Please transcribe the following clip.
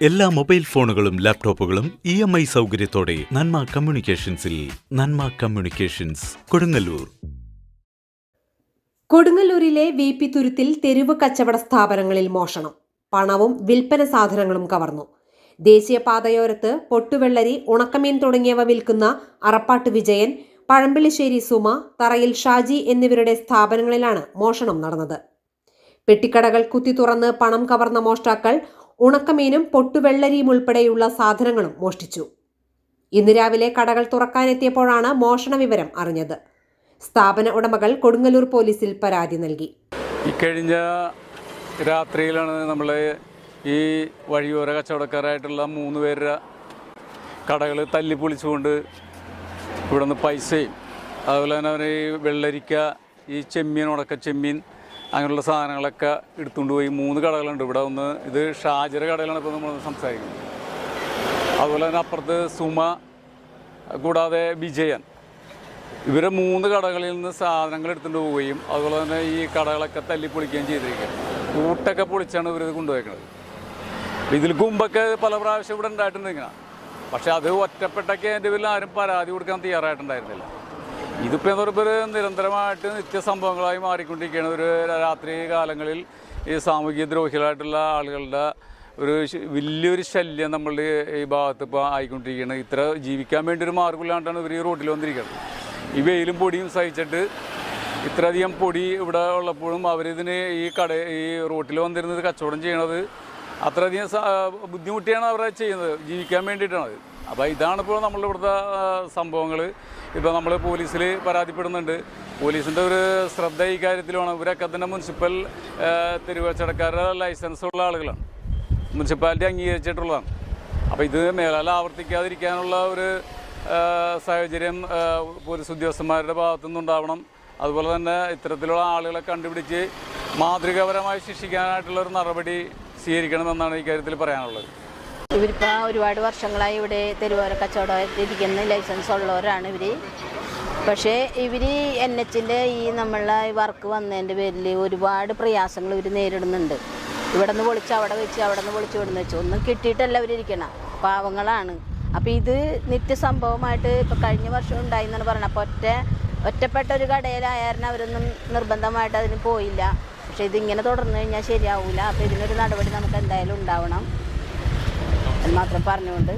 എല്ലാ മൊബൈൽ ഫോണുകളും ലാപ്ടോപ്പുകളും ഇ എം ഐ സൗകര്യത്തോടെ നന്മ കമ്മ്യൂണിക്കേഷൻസിൽ നന്മ കമ്മ്യൂണിക്കേഷൻസ് കൊടുങ്ങല്ലൂർ. കൊടുങ്ങല്ലൂരിലെ വി പി തുരുത്തിൽ തെരുവ് കച്ചവട സ്ഥാപനങ്ങളിൽ മോഷണം. പണവും വിൽപ്പന സാധനങ്ങളും കവർന്നു. ദേശീയപാതയോരത്ത് പൊട്ടുവെള്ളരി ഉണക്കമീൻ തുടങ്ങിയവ വിൽക്കുന്ന അറപ്പാട്ട് വിജയൻ പഴമ്പിളിശ്ശേരി സുമ തറയിൽ ഷാജി എന്നിവരുടെ സ്ഥാപനങ്ങളിലാണ് മോഷണം നടന്നത്. പെട്ടിക്കടകൾ കുത്തി തുറന്ന് പണം കവർന്ന മോഷ്ടാക്കൾ ഉണക്കമീനും പൊട്ടുവെള്ളരിയും ഉൾപ്പെടെയുള്ള സാധനങ്ങളും മോഷ്ടിച്ചു. ഇന്ന് രാവിലെ കടകൾ തുറക്കാനെത്തിയപ്പോഴാണ് മോഷണ വിവരം അറിഞ്ഞത്. സ്ഥാപന ഉടമകൾ കൊടുങ്ങല്ലൂർ പോലീസിൽ പരാതി നൽകി. ഇക്കഴിഞ്ഞ രാത്രിയിലാണ് നമ്മൾ ഈ വഴിയോര കച്ചവടക്കാരായിട്ടുള്ള മൂന്ന് പേരുടെ കടകൾ തല്ലി പൊളിച്ചുകൊണ്ട് ഇവിടുന്ന് പൈസയും അതുപോലെ തന്നെ അവർ വെള്ളരിക്ക ഈ ചെമ്മീൻ ഉണക്ക ചെമ്മീൻ അങ്ങനെയുള്ള സാധനങ്ങളൊക്കെ എടുത്തുകൊണ്ട് പോയി. മൂന്ന് കടകളുണ്ട്. ഇവിടെ ഒന്ന് ഇത് ഷാജിറ കടയിലാണ് ഇപ്പോൾ നമ്മൾ സംസാരിക്കുന്നത്. അതുപോലെ തന്നെ അപ്പുറത്ത് സുമ കൂടാതെ വിജയൻ. ഇവരെ മൂന്ന് കടകളിൽ നിന്ന് സാധനങ്ങൾ എടുത്തുകൊണ്ട് പോവുകയും അതുപോലെ തന്നെ ഈ കടകളൊക്കെ തല്ലി പൊളിക്കുകയും ചെയ്തിരിക്കുകയാണ്. കൂട്ടൊക്കെ പൊളിച്ചാണ് ഇവരിത് കൊണ്ടുപോയേക്കുന്നത് ഇതിൽ മുമ്പൊക്കെ പല പ്രാവശ്യം ഇവിടെ ഉണ്ടായിട്ടുണ്ട് ഇങ്ങനെ. പക്ഷെ അത് എന്റെ വീട്ടിൽ ആരും പരാതി കൊടുക്കാൻ തയ്യാറായിട്ടുണ്ടായിരുന്നില്ല. ഇതിപ്പോൾ എന്ന് പറയുമ്പോൾ നിരന്തരമായിട്ട് നിത്യസംഭവങ്ങളായി മാറിക്കൊണ്ടിരിക്കുകയാണ്. ഒരു രാത്രി കാലങ്ങളിൽ ഈ സാമൂഹിക ദ്രോഹികളായിട്ടുള്ള ആളുകളുടെ ഒരു വലിയൊരു ശല്യം നമ്മളുടെ ഈ ഭാഗത്ത് ഇപ്പോൾ ആയിക്കൊണ്ടിരിക്കുകയാണ്. ഇത്ര ജീവിക്കാൻ വേണ്ടി ഒരു മാർഗമില്ലാണ്ടാണ് ഇവർ ഈ റോഡിൽ വന്നിരിക്കുന്നത്. ഈ വെയിലും പൊടിയും സഹിച്ചിട്ട് ഇത്രയധികം പൊടി ഇവിടെ ഉള്ളപ്പോഴും അവരിതിന് ഈ കട ഈ റോട്ടിൽ വന്നിരുന്നത് കച്ചവടം ചെയ്യണത് അത്രയധികം ബുദ്ധിമുട്ടിയാണ് അവരെ ചെയ്യുന്നത് ജീവിക്കാൻ വേണ്ടിയിട്ടാണ് അപ്പോൾ ഇതാണിപ്പോൾ നമ്മളിവിടുത്തെ സംഭവങ്ങൾ ഇപ്പോൾ നമ്മൾ പോലീസിൽ പരാതിപ്പെടുന്നുണ്ട്. പോലീസിന്റെ ഒരു ശ്രദ്ധ ഈ കാര്യത്തിലുമാണ്. ഇവരൊക്കെ തന്നെ മുനിസിപ്പൽ തെരുവച്ചടക്കാരുടെ ലൈസൻസ് ഉള്ള ആളുകളാണ്. മുനിസിപ്പാലിറ്റി അംഗീകരിച്ചിട്ടുള്ളതാണ്. അപ്പോൾ ഇത് മേലാൽ ആവർത്തിക്കാതിരിക്കാനുള്ള ഒരു സാഹചര്യം പോലീസ് ഉദ്യോഗസ്ഥന്മാരുടെ ഭാഗത്തു നിന്നുണ്ടാവണം. അതുപോലെ തന്നെ ഇത്തരത്തിലുള്ള ആളുകളെ കണ്ടുപിടിച്ച് മാതൃകാപരമായി ശിക്ഷിക്കാനായിട്ടുള്ള ഒരു നടപടി സ്വീകരിക്കണമെന്നാണ് ഈ കാര്യത്തിൽ പറയാനുള്ളത്. ഇവരിപ്പോൾ ഒരുപാട് വർഷങ്ങളായി ഇവിടെ തെരുവോര കച്ചവടം ഇരിക്കുന്ന ലൈസൻസ് ഉള്ളവരാണ് ഇവർ പക്ഷേ ഇവർ എൻ എച്ചിന്റെ ഈ നമ്മളെ വർക്ക് വന്നതിന്റെ പേരിൽ ഒരുപാട് പ്രയാസങ്ങൾ ഇവർ നേരിടുന്നുണ്ട്. ഇവിടെ നിന്ന് പൊളിച്ച് അവിടെ വെച്ച് അവിടെ നിന്ന് പൊളിച്ച് ഇവിടെ നിന്ന് വെച്ച് ഒന്നും കിട്ടിയിട്ടല്ല ഇവരിരിക്കണം പാവങ്ങളാണ്. അപ്പോൾ ഇത് നിത്യസംഭവമായിട്ട് ഇപ്പോൾ കഴിഞ്ഞ വർഷം ഉണ്ടായി എന്നാണ് പറയുന്നത്. അപ്പോൾ ഒറ്റ ഒറ്റപ്പെട്ട ഒരു കടയിലായാലും അവരൊന്നും നിർബന്ധമായിട്ട് അതിന് പോയില്ല. പക്ഷേ ഇതിങ്ങനെ തുടർന്നു കഴിഞ്ഞാൽ ശരിയാവില്ല അപ്പോൾ ഇതിനൊരു നടപടി നമുക്ക് എന്തായാലും ഉണ്ടാവണം. എന്ന് മാത്രം പറഞ്ഞുകൊണ്ട്